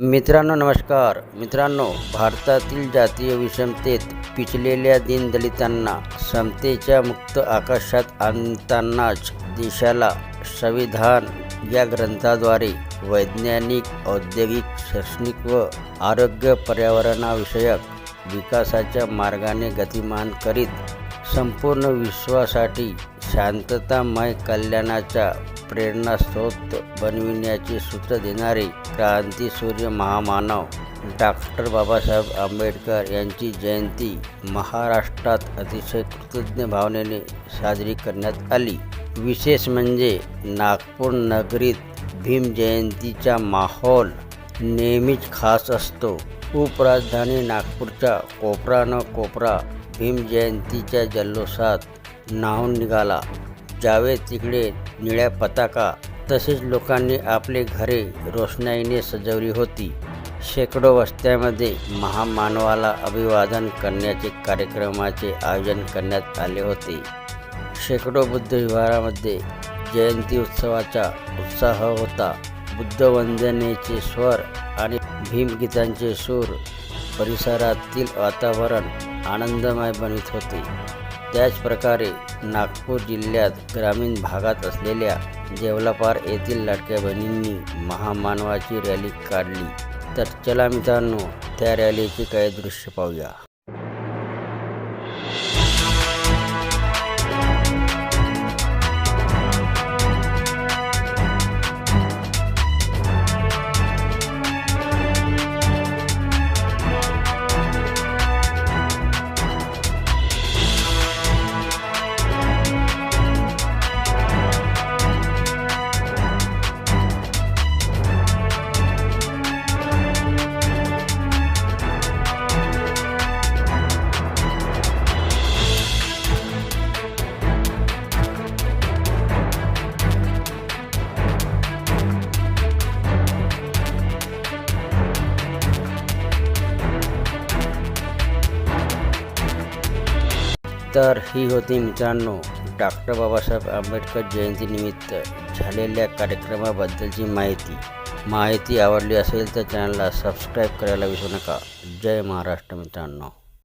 मित्रांनो नमस्कार. मित्रांनो भारतातील जातीय विषमतेत पिचलेल्या दीनदलितांना समतेच्या मुक्त आकाशात आणतानाच देशाला संविधान या ग्रंथाद्वारे वैज्ञानिक औद्योगिक शैक्षणिक व आरोग्य पर्यावरणाविषयक विकासाच्या मार्गाने गतिमान करीत संपूर्ण विश्वासाठी शांततामय कल्याणाच्या प्रेरणास्रोत बनविण्याचे सूत्र देणारे क्रांतीसूर्य महामानव. डॉक्टर बाबासाहेब आंबेडकर यांची जयंती महाराष्ट्रात अतिशय कृतज्ञ भावनेने साजरी करण्यात आली. विशेष म्हणजे नागपूर नगरीत भीम जयंतीचा माहोल नेहमीच खास असतो. उपराजधानी नागपूरच्या कोपरा न कोपरा भीम जयंतीच्या जल्लोषात न्हावून निघाला. जावे तिकडे निळ्या पताका तसेच लोकांनी आपले घरे रोषणाईने सजवली होती. शेकडो वस्त्यामध्ये महामानवाला अभिवादन करण्याचे कार्यक्रमाचे आयोजन करण्यात आले होते. शेकडो बुद्ध विहारामध्ये जयंती उत्सवाचा उत्साह होता. बुद्धवंदनेचे स्वर आणि भीमगीतांचे सूर परिसरातील वातावरण आनंदमय बनवित होते. त्याचप्रकारे नागपूर जिल्ह्यात ग्रामीण भागात असलेल्या जेवलापार येथील लाडक्या बहिणींनी महामानवाची रॅली काढली. तर चला मित्रांनो त्या रॅलीचे काही दृश्य पाहूया. तर ही होती मित्रांनो डॉक्टर बाबासाहेब आंबेडकर जयंतीनिमित्त झालेल्या कार्यक्रमाबद्दलची माहिती. माहिती आवडली असेल तर चॅनलला सबस्क्राईब करायला विसरू नका. जय महाराष्ट्र मित्रांनो.